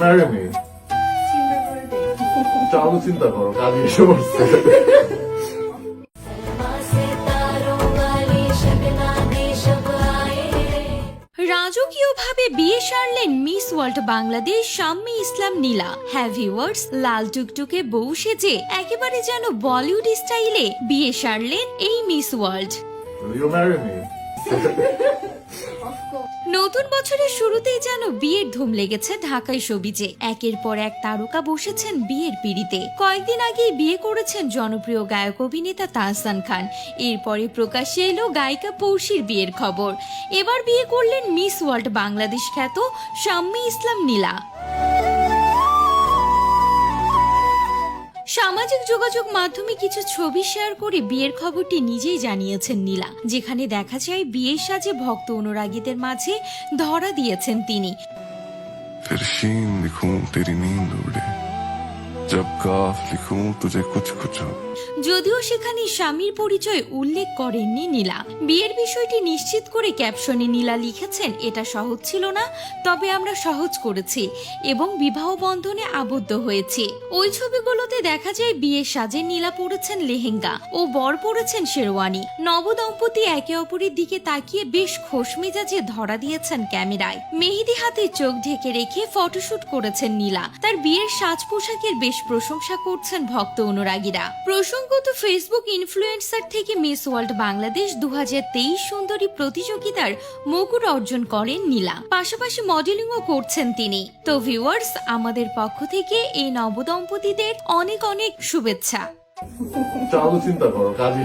Marry me চাও চিন্তা করো কাজে এসে বসছে রাজকীয়ভাবে বিয়ে সারলেন Miss World Bangladesh Shammi Islam Nila. Heavy words লাল টুকটুকে বউ সেজে একেবারে যেন বলিউড স্টাইলে বিয়ে সারলেন এই মিস ওয়ার্ল্ড। নতুন বছরের শুরুতেই যেন বিয়ের ধুম লেগেছে ঢাকায় সবিজে। একের পর এক তারকা বসেছেন বিয়ের পিড়িতে। কয়েকদিন আগেই বিয়ে করেছেন জনপ্রিয় গায়ক অভিনেতা তাহসান খান। এরপরে প্রকাশ্যে এলো গায়িকা পৌশির বিয়ের খবর। এবার বিয়ে করলেন মিস ওয়ার্ল্ড বাংলাদেশ খ্যাত শাম্মী ইসলাম নীলা। সামাজিক যোগাযোগ মাধ্যমে কিছু ছবি শেয়ার করে বিয়ের খবরটি নিজেই জানিয়েছেন নীলা যেখানে দেখা যায় বিয়ের সাজে ভক্ত অনুরাগীদের মাঝে ধরা দিয়েছেন তিনি फिर शीन लिखूं तेरी नींद उड़े जब काफ लिखूं तुझे कुछ कुछ हो যদিও সেখানে স্বামীর পরিচয় উল্লেখ করেননি নীলা। বিয়ের বিষয়টি নিশ্চিত করে ক্যাপশনে নীলা লিখেছেন, এটা সহজ ছিল না, তবে আমরা সহজ করেছি এবং বিবাহ বন্ধনে আবদ্ধ হয়েছি। ওই ছবিগুলোতে দেখা যায় বিয়ের সাজে নীলা পড়েছেন লেহেঙ্গা ও বর পড়েছেন শেরওয়ানি। নবদম্পতি একে অপরের দিকে তাকিয়ে বেশ খোশ মেজাজে ধরা দিয়েছেন ক্যামেরায়। মেহেদি হাতে চোখ ঢেকে রেখে ফটোশুট করেছেন নীলা। তার বিয়ের সাজ পোশাকের বেশ প্রশংসা করছেন ভক্ত অনুরাগীরা। প্রসঙ্গত ফেসবুক ইনফ্লুয়েন্সার থেকে মিস ওয়ার্ল্ড বাংলাদেশ দু সুন্দরী প্রতিযোগিতার মুকুট অর্জন করেন নীলা। পাশাপাশি মডেলিংও করছেন তিনি। তো ভিউয়ার্স আমাদের পক্ষ থেকে এই নবদম্পতিদের অনেক অনেক শুভেচ্ছা। চিন্তা করো, কাজে